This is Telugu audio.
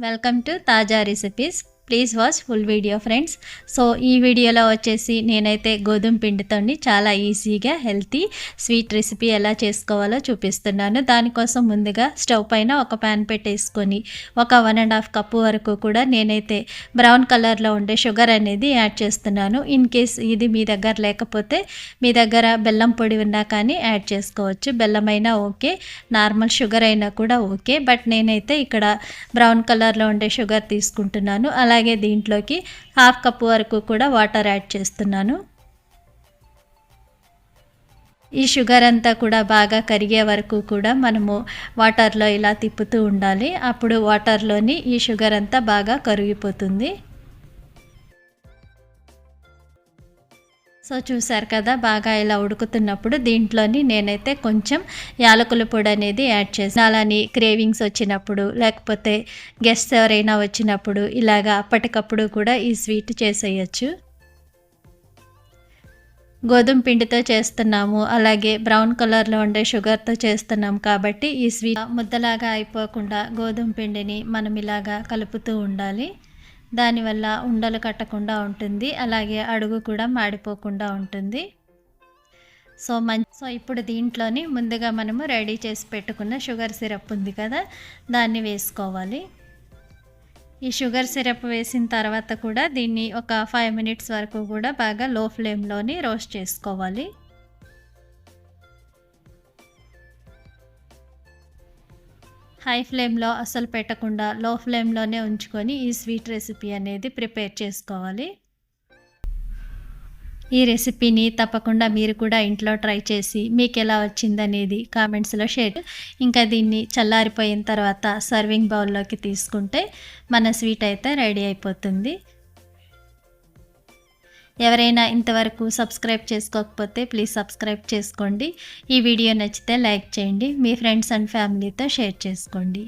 వెల్కమ్ టు తాజా recipes Please watch full video friends. So ఈ వీడియోలో వచ్చేసి నేనైతే గోధుమ పిండితోని చాలా ఈజీగా హెల్తీ స్వీట్ రెసిపీ ఎలా చేసుకోవాలో చూపిస్తున్నాను. దానికోసం ముందుగా స్టవ్ పైన ఒక ప్యాన్ పెట్టేసుకొని ఒక వన్ అండ్ హాఫ్ కప్పు వరకు కూడా నేనైతే బ్రౌన్ కలర్లో ఉండే షుగర్ అనేది యాడ్ చేస్తున్నాను. ఇన్ కేస్ ఇది మీ దగ్గర లేకపోతే మీ దగ్గర బెల్లం పొడి ఉన్నా కానీ యాడ్ చేసుకోవచ్చు. బెల్లం అయినా ఓకే నార్మల్ షుగర్ అయినా కూడా ఓకే. బట్ నేనైతే ఇక్కడ బ్రౌన్ కలర్లో ఉండే షుగర్ తీసుకుంటున్నాను. అలా అలాగే దీంట్లోకి హాఫ్ కప్ వరకు కూడా వాటర్ యాడ్ చేస్తున్నాను. ఈ షుగర్ అంతా కూడా బాగా కరిగే వరకు కూడా మనము వాటర్లో ఇలా తిప్పుతూ ఉండాలి. అప్పుడు వాటర్లోని ఈ షుగర్ అంతా బాగా కరిగిపోతుంది. సో చూసారు కదా బాగా ఇలా ఉడుకుతున్నప్పుడు దీంట్లోని నేనైతే కొంచెం యాలకుల పొడి అనేది యాడ్ చేసాను అలాని క్రేవింగ్స్ వచ్చినప్పుడు లేకపోతే గెస్ట్ ఎవరైనా వచ్చినప్పుడు ఇలాగా అప్పటికప్పుడు కూడా ఈ స్వీట్ చేసేయచ్చు. గోధుమ పిండితో చేస్తున్నాము అలాగే బ్రౌన్ కలర్లో ఉండే షుగర్తో చేస్తున్నాం కాబట్టి ఈ స్వీట్ ముద్దలాగా అయిపోకుండా గోధుమ పిండిని మనం ఇలాగా కలుపుతూ ఉండాలి. దానివల్ల ఉండలు కట్టకుండా ఉంటుంది. అలాగే అడుగు కూడా మాడిపోకుండా ఉంటుంది. సో మంచి సో ఇప్పుడు దీంట్లోని ముందుగా మనము రెడీ చేసి పెట్టుకున్న షుగర్ సిరప్ ఉంది కదా దాన్ని వేసుకోవాలి. ఈ షుగర్ సిరప్ వేసిన తర్వాత కూడా దీన్ని ఒక ఫైవ్ మినిట్స్ వరకు కూడా బాగా లో ఫ్లేమ్లోని రోస్ట్ చేసుకోవాలి. హై ఫ్లేమ్లో అసలు పెట్టకుండా లో ఫ్లేమ్లోనే ఉంచుకొని ఈ స్వీట్ రెసిపీ అనేది ప్రిపేర్ చేసుకోవాలి. ఈ రెసిపీని తప్పకుండా మీరు కూడా ఇంట్లో ట్రై చేసి మీకు ఎలా వచ్చిందనేది కామెంట్స్లో షేర్ ఇంకా దీన్ని చల్లారిపోయిన తర్వాత సర్వింగ్ బౌల్లోకి తీసుకుంటే మన స్వీట్ అయితే రెడీ అయిపోతుంది. ఎవరైనా ఇంతవరకు సబ్స్క్రైబ్ చేసుకోకపోతే ప్లీజ్ సబ్స్క్రైబ్ చేసుకోండి. ఈ వీడియో నచ్చితే లైక్ చేయండి. మీ ఫ్రెండ్స్ అండ్ ఫ్యామిలీతో షేర్ చేసుకోండి.